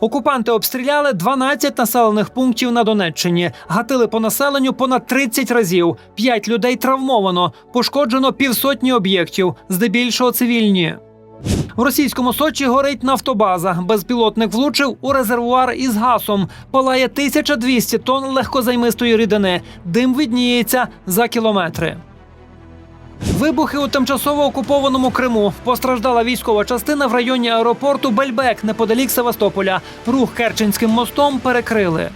Окупанти обстріляли 12 населених пунктів на Донеччині, гатили по населенню понад 30 разів. П'ять людей травмовано, пошкоджено півсотні об'єктів, здебільшого цивільні. В російському Сочі горить нафтобаза. Безпілотник влучив у резервуар із газом. Палає 1200 тонн легкозаймистої рідини. Дим видніється за кілометри. Вибухи у тимчасово окупованому Криму. Постраждала військова частина в районі аеропорту Бельбек неподалік Севастополя. Рух Керченським мостом перекрили.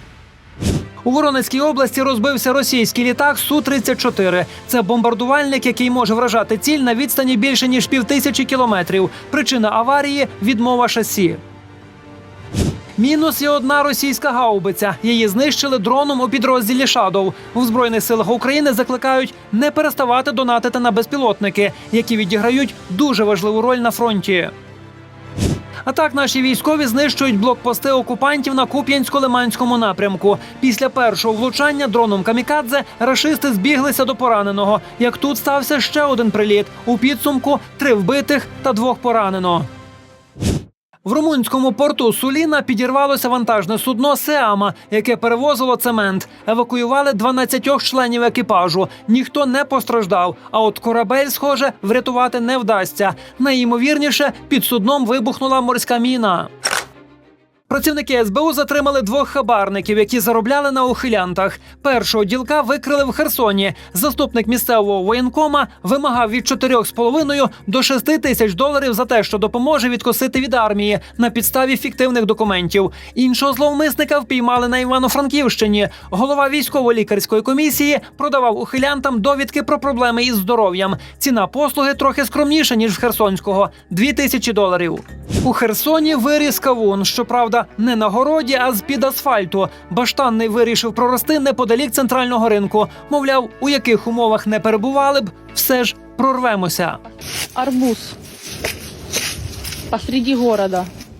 У Воронезькій області розбився російський літак Су-34. Це бомбардувальник, який може вражати ціль на відстані більше ніж півтисячі кілометрів. Причина аварії відмова шасі. Мінус є одна російська гаубиця. Її знищили дроном у підрозділі Шадов. У збройних силах України закликають не переставати донатити на безпілотники, які відіграють дуже важливу роль на фронті. А так наші військові знищують блокпости окупантів на Куп'янсько-Лиманському напрямку. Після першого влучання дроном камікадзе рашисти збіглися до пораненого. Як тут стався ще один приліт. У підсумку три вбитих та двох поранено. В румунському порту Суліна підірвалося вантажне судно Сеама, яке перевозило цемент. Евакуювали 12 членів екіпажу. Ніхто не постраждав. А от корабель, схоже, врятувати не вдасться. Найімовірніше, під судном вибухнула морська міна. Працівники СБУ затримали двох хабарників, які заробляли на ухилянтах. Першого ділка викрили в Херсоні. Заступник місцевого воєнкома вимагав від 4,5 до 6 тисяч доларів за те, що допоможе відкосити від армії на підставі фіктивних документів. Іншого зловмисника впіймали на Івано-Франківщині. Голова військово-лікарської комісії продавав ухилянтам довідки про проблеми із здоров'ям. Ціна послуги трохи скромніша ніж в Херсонського 2 тисячі доларів. У Херсоні виріс кавун. Щоправда, не на городі, а з під асфальту. Баштанний вирішив прорости неподалік центрального ринку. Мовляв, у яких умовах не перебували б, все ж прорвемося. Арбуз посреди города.